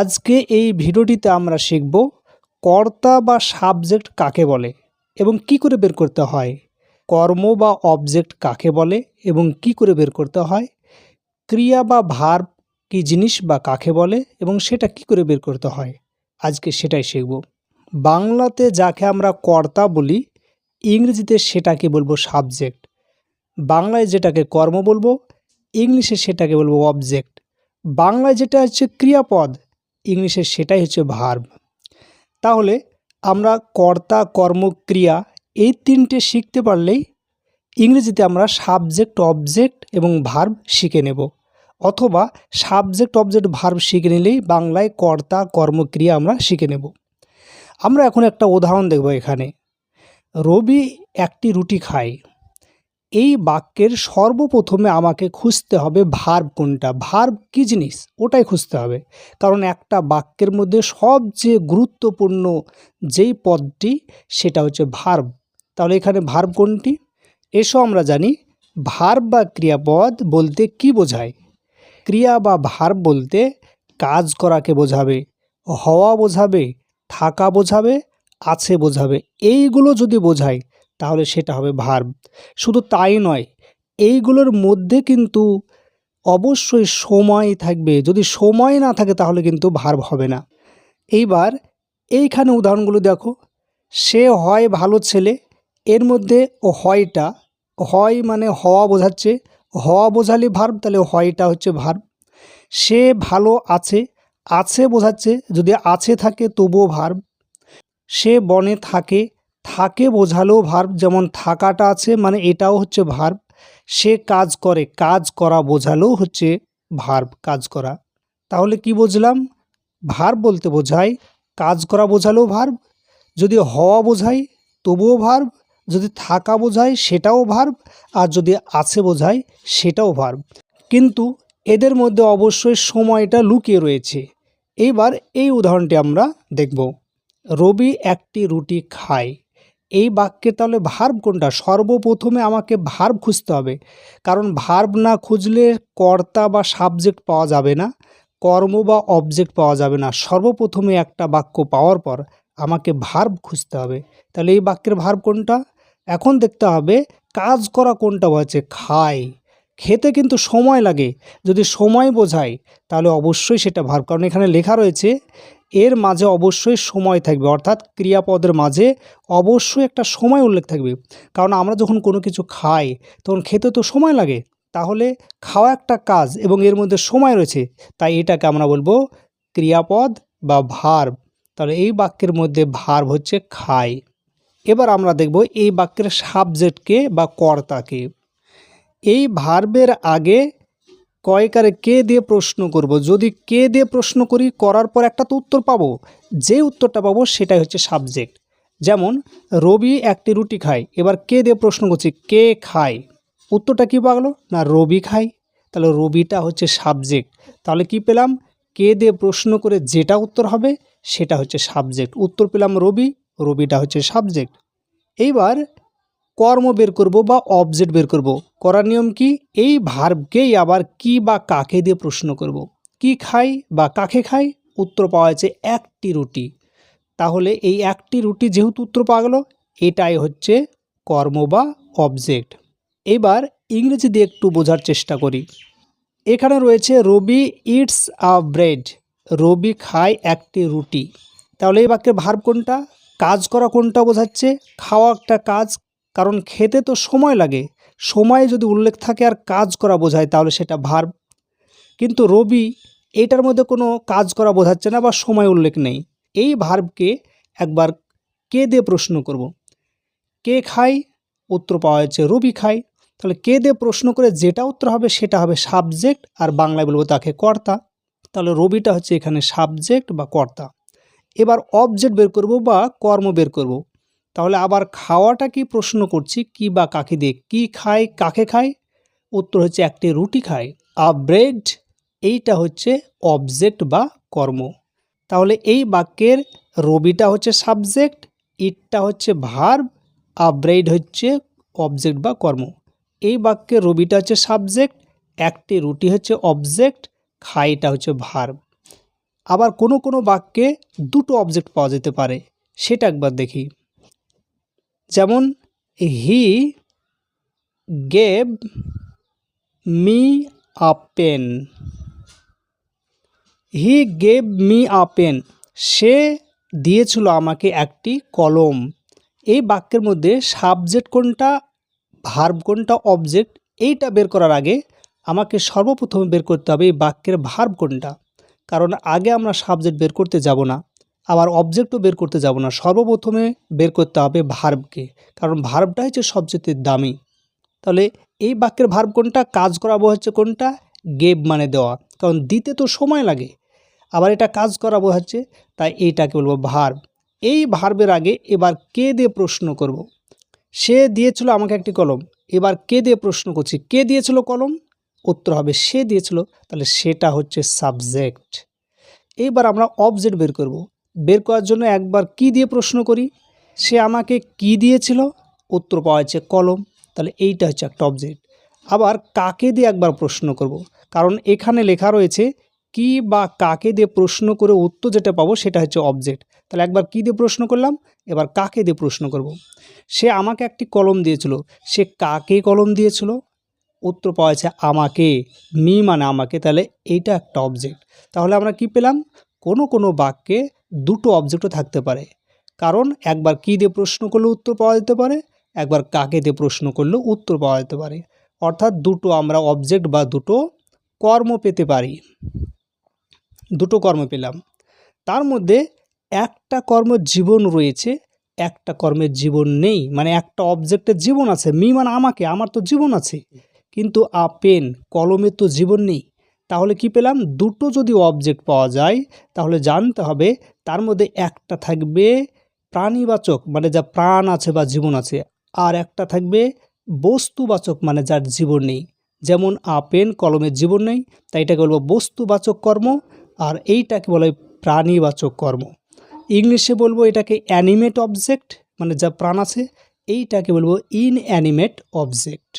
আজকে এই ভিডিওটিতে আমরা শিখব কর্তা বা সাবজেক্ট কাকে বলে এবং কি করে বের করতে হয়, কর্ম বা অবজেক্ট কাকে বলে এবং কি করে বের করতে হয়, ক্রিয়া বা ভার্ব কি জিনিস বা কাকে বলে এবং সেটা কি করে বের করতে হয়, আজকে সেটাই শিখব। বাংলাতে যাকে আমরা কর্তা বলি, ইংরেজিতে সেটাকে বলব সাবজেক্ট। বাংলায় যেটাকে কর্ম বলব, ইংলিশে সেটাকে বলব অবজেক্ট। বাংলায় যেটা হচ্ছে ক্রিয়াপদ ইংলিশে সেটাই হচ্ছে ভার্ব তাহলে আমরা কর্তা কর্ম ক্রিয়া এই তিনটে শিখতে পারলেই ইংরেজিতে আমরা সাবজেক্ট অবজেক্ট এবং ভার্ব শিখে নেব। অথবা সাবজেক্ট অবজেক্ট ভার্ব শিখে নিলেই বাংলায় কর্তা, কর্মক্রিয়া আমরা শিখে নেব। আমরা এখন একটা উদাহরণ দেখব এখানে। রবি একটি রুটি খায়। এই বাক্যের সর্বপ্রথমে আমাকে খুঁজতে হবে ভার্ব কোনটা। ভার্ব কী জিনিস? ওটাই খুঁজতে হবে। কারণ একটা বাক্যের মধ্যে সবচেয়ে গুরুত্বপূর্ণ যেই পদটি, সেটা হচ্ছে ভার্ব। তাহলে এখানে ভার্ব কোনটি? এসো আমরা জানি, ভার্ব বা ক্রিয়াপদ বলতে কি বোঝায়? ক্রিয়া বা ভার্ব বলতে কাজ করাকে বোঝাবে, হওয়া বোঝাবে, থাকা বোঝাবে, আছে বোঝাবে। এইগুলো যদি বোঝায় তাহলে সেটা হবে ভার্ব শুধু তাই নয়, এইগুলোর মধ্যে কিন্তু অবশ্যই সময় থাকবে। যদি সময় না থাকে তাহলে কিন্তু ভার্ব হবে না। এইবার এইখানে উদাহরণগুলো দেখো। সে হয় ভালো ছেলে, এর মধ্যে ও হয়টা, হয় মানে হওয়া বোঝাচ্ছে, হওয়া বোঝালে ভার্ব তাহলে হয়টা হচ্ছে ভার্ব সে ভালো আছে আছে বোঝাচ্ছে, যদি আছে থাকে তবুও ভার্ব সে বনে থাকে থাকে বোঝালেও ভার্ব যেমন থাকাটা আছে মানে এটাও হচ্ছে ভার্ব সে কাজ করে, কাজ করা বোঝালেও হচ্ছে ভার্ব কাজ করা। তাহলে কি বুঝলাম? ভার্ব বলতে বোঝায়, কাজ করা বোঝালেও ভার্ব যদি হওয়া বোঝায় তবুও ভার্ব যদি থাকা বোঝায় সেটাও ভার্ব আর যদি আছে বোঝায় সেটাও ভার্ব কিন্তু এদের মধ্যে অবশ্যই সময়টা লুকিয়ে রয়েছে। এইবার এই উদাহরণটি আমরা দেখব। রবি একটি রুটি খায়। এই বাক্যে তাহলে ভার্ব কোনটা? সর্বপ্রথমে আমাকে ভার্ব খুঁজতে হবে। কারণ ভার্ব না খুঁজলে কর্তা বা সাবজেক্ট পাওয়া যাবে না, কর্ম বা অবজেক্ট পাওয়া যাবে না। সর্বপ্রথমে একটা বাক্য পাওয়ার পর আমাকে ভার্ব খুঁজতে হবে। তাহলে এই বাক্যের ভার্ব কোনটা? এখন দেখতে হবে কাজ করা কোনটা হচ্ছে খায়। খেতে কিন্তু সময় লাগে। যদি সময় বোঝায়, তাহলে অবশ্যই সেটা ভার্ব কারণ এখানে লেখা রয়েছে এর মাঝে অবশ্যই সময় থাকবে। অর্থাৎ ক্রিয়াপদের মাঝে অবশ্যই একটা সময় উল্লেখ থাকবে। কারণ আমরা যখন কোনো কিছু খাই, তখন খেতে তো সময় লাগে। তাহলে খাওয়া একটা কাজ এবং এর মধ্যে সময় রয়েছে। তাই এটাকে আমরা বলব ক্রিয়াপদ বা ভার্ব তাহলে এই বাক্যের মধ্যে ভার্ব হচ্ছে খায় এবার আমরা দেখব এই বাক্যের সাবজেক্টকে বা কর্তাকে। এই ভার্বের আগে কয়কারে কে দিয়ে প্রশ্ন করব? যদি কে দিয়ে প্রশ্ন করি, করার পর একটা তো উত্তর পাবো। যে উত্তরটা পাবো, সেটাই হচ্ছে সাবজেক্ট যেমন, রবি একটি রুটি খায়, এবার কে দিয়ে প্রশ্ন করছি, কে খায়? উত্তরটা কী পাগলো? না, রবি খায়। তাহলে রবিটা হচ্ছে সাবজেক্ট তাহলে কি পেলাম? কে দিয়ে প্রশ্ন করে যেটা উত্তর হবে, সেটা হচ্ছে সাবজেক্ট উত্তর পেলাম রবি, রবিটা হচ্ছে সাবজেক্ট এইবার কর্ম বের করব বা অবজেক্ট বের করব। করার নিয়ম কি? এই ভার্বকেই আবার কি বা কাকে দিয়ে প্রশ্ন করব। কি খাই বা কাকে খাই? উত্তর পাওয়া যাচ্ছে একটি রুটি। তাহলে এই একটি রুটি যেহেতু উত্তর পাওয়া গেল, এটাই হচ্ছে কর্ম বা অবজেক্ট এবার ইংরেজি দিয়ে একটু বোঝার চেষ্টা করি। এখানে রয়েছে, রবি ইটস আ ব্রেড রবি খায় একটি রুটি। তাহলে এই বাক্যের ভার্ব কোনটা? কাজ করা কোনটা বোঝাচ্ছে? খাওয়া একটা কাজ কারণ খেতে তো সময় লাগে। সময় যদি উল্লেখ থাকে আর কাজ করা বোঝায়, তাহলে সেটা ভার্ব কিন্তু রবি এটার মধ্যে কোনো কাজ করা বোঝাচ্ছে না বা সময় উল্লেখ নেই। এই ভার্বকে একবার কে দিয়ে প্রশ্ন করব। কে খায়? উত্তর পাওয়া যাচ্ছে রবি খায়। তাহলে কে দিয়ে প্রশ্ন করে যেটা উত্তর হবে সেটা হবে সাবজেক্ট, আর বাংলায় বলব তাকে কর্তা। তাহলে রবিটা হচ্ছে এখানে সাবজেক্ট বা কর্তা। এবার অবজেক্ট বের করব বা কর্ম বের করব। তাহলে আবার খাওয়াটা কি প্রশ্ন করছি? কি বা কাকে দিয়ে কি খায়, কাকে খায়? উত্তর হচ্ছে একটি রুটি খায়। আ ব্রেড, এইটা হচ্ছে অবজেক্ট বা কর্ম। তাহলে এই বাক্যের রবিটা হচ্ছে সাবজেক্ট, ইটটা হচ্ছে ভার্ব, আ ব্রেড হচ্ছে অবজেক্ট বা কর্ম। এই বাক্যের রবিটা হচ্ছে সাবজেক্ট, একটি রুটি হচ্ছে অবজেক্ট, খাইটা হচ্ছে ভার্ব। আবার কোনো কোনো বাক্যে দুটো অবজেক্ট পাওয়া যেতে পারে, সেটা একবার দেখি। যেমন he gave me a pen he gave me a pen সে দিয়েছিল আমাকে একটি কলম। এই বাক্যের মধ্যে সাবজেক্ট কোনটা, ভার্ব কোনটা, অবজেক্ট, এইটা বের করার আগে আমাকে সর্বপ্রথমে বের করতে হবে এই বাক্যের ভার্ব কোনটা। কারণ আগে আমরা সাবজেক্ট বের করতে যাব না। আবার অবজেক্টও বের করতে যাব না। সর্বপ্রথমে বের করতে হবে ভার্বকে কারণ ভার্বটা হচ্ছে সবচেয়ে দামি। তাহলে এই বাক্যের ভার্ব কোনটা? কাজ করাবো হচ্ছে কোনটা? গেব মানে দেওয়া। কারণ দিতে তো সময় লাগে, আবার এটা কাজ করাবো হচ্ছে, তাই এইটাকে বলব ভার্ব এই ভার্বের আগে এবার কে দিয়ে প্রশ্ন করব। সে দিয়েছিল আমাকে একটি কলম, এবার কে দিয়ে প্রশ্ন করছি? কে দিয়েছিল কলম? উত্তর হবে সে দিয়েছিল, তাহলে সেটা হচ্ছে সাবজেক্ট এইবার আমরা অবজেক্ট বের করব। বের করার জন্য একবার কি দিয়ে প্রশ্ন করি? সে আমাকে কি দিয়েছিল? উত্তর পাওয়া যাচ্ছে কলম। তাহলে এইটা হচ্ছে একটা অবজেক্ট আবার কাকে দিয়ে একবার প্রশ্ন করব। কারণ এখানে লেখা রয়েছে, কি বা কাকে দিয়ে প্রশ্ন করে উত্তর যেটা পাবো সেটা হচ্ছে অবজেক্ট তাহলে একবার কি দিয়ে প্রশ্ন করলাম? এবার কাকে দিয়ে প্রশ্ন করব। সে আমাকে একটি কলম দিয়েছিল। সে কাকে কলম দিয়েছিল? উত্তর পাওয়া যাচ্ছে আমাকে। মি মানে আমাকে। তাহলে এইটা একটা অবজেক্ট তাহলে আমরা কি পেলাম? কোনো কোনো বাক্যে দুটো অবজেক্টও থাকতে পারে। কারণ একবার কী দিয়ে প্রশ্ন করলে উত্তর পাওয়া যেতে পারে, একবার কাকে দিয়ে প্রশ্ন করলে উত্তর পাওয়া যেতে পারে। অর্থাৎ দুটো আমরা অবজেক্ট বা দুটো কর্ম পেতে পারি। দুটো কর্ম পেলাম। তার মধ্যে একটা কর্মের জীবন রয়েছে, একটা কর্মের জীবন নেই। মানে একটা অবজেক্টের জীবন আছে। মি মানে আমাকে, আমার তো জীবন আছে। কিন্তু আ পেন কলমের তো জীবন নেই। তাহলে কি পেলাম? দুটো যদি অবজেক্ট পাওয়া যায়, তাহলে জানতে হবে তার মধ্যে একটা থাকবে প্রাণীবাচক মানে যা প্রাণ আছে বা জীবন আছে। আর একটা থাকবে বস্তুবাচক মানে যার জীবন নেই। যেমন আ পেন কলমের জীবন নেই, তাই এটাকে বলব বস্তুবাচক কর্ম, আর এইটাকে বলা হয় প্রাণীবাচক কর্ম। ইংলিশে বলব এটাকে অ্যানিমেট অবজেক্ট মানে যা প্রাণ আছে, এইটাকে বলব ইনঅ্যানিমেট অবজেক্ট।